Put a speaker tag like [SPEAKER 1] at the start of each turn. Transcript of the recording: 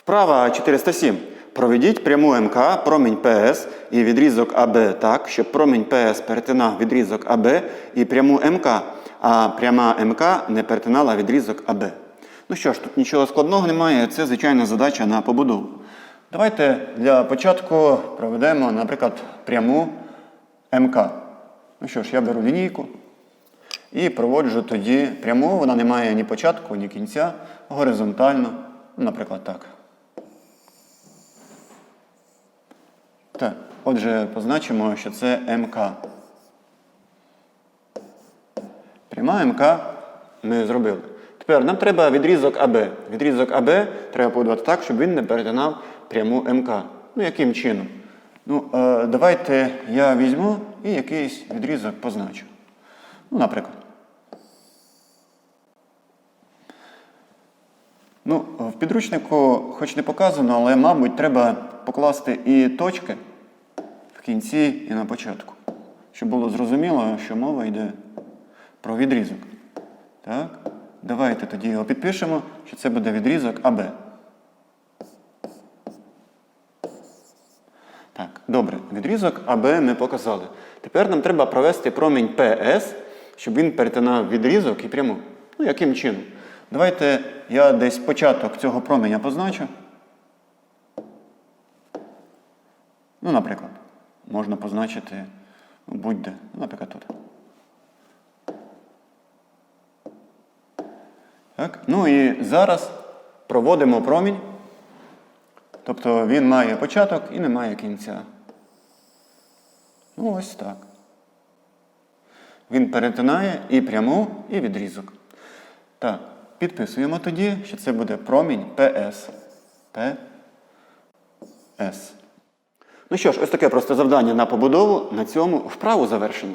[SPEAKER 1] Вправа 407. Проведіть пряму МК, промінь ПС і відрізок АБ так, щоб промінь ПС перетинав відрізок АБ і пряму МК, а пряма МК не перетинала відрізок АБ. Ну що ж, тут нічого складного немає, це звичайна задача на побудову. Давайте для початку проведемо, наприклад, пряму МК. Ну що ж, я беру лінійку і проводжу тоді пряму, вона не має ні початку, ні кінця, горизонтально, ну, наприклад, так. Так, отже, позначимо, що це МК. Пряма МК ми зробили. Тепер нам треба відрізок АБ. Відрізок АБ треба побудувати так, щоб він не перетинав пряму МК. Ну, яким чином? Ну, е, давайте я візьму і якийсь відрізок позначу. Ну, наприклад. Ну, в підручнику, хоч не показано, але, мабуть, треба покласти і точки кінці і на початку, щоб було зрозуміло, що мова йде про відрізок. Так? Давайте тоді його підпишемо, що це буде відрізок АБ. Так, добре, відрізок АБ ми показали. Тепер нам треба провести промінь ПС, щоб він перетинав відрізок і пряму. Ну, яким чином? Давайте я десь початок цього променя позначу. Ну, наприклад, можна позначити будь-де, наприклад, тут. Так? Ну і зараз проводимо промінь. Тобто він має початок і не має кінця. Ну, ось так. Він перетинає і пряму, і відрізок. Так, підписуємо тоді, що це буде промінь ПС. ПС. Ну що ж, ось таке просте завдання на побудову. На цьому вправу завершено.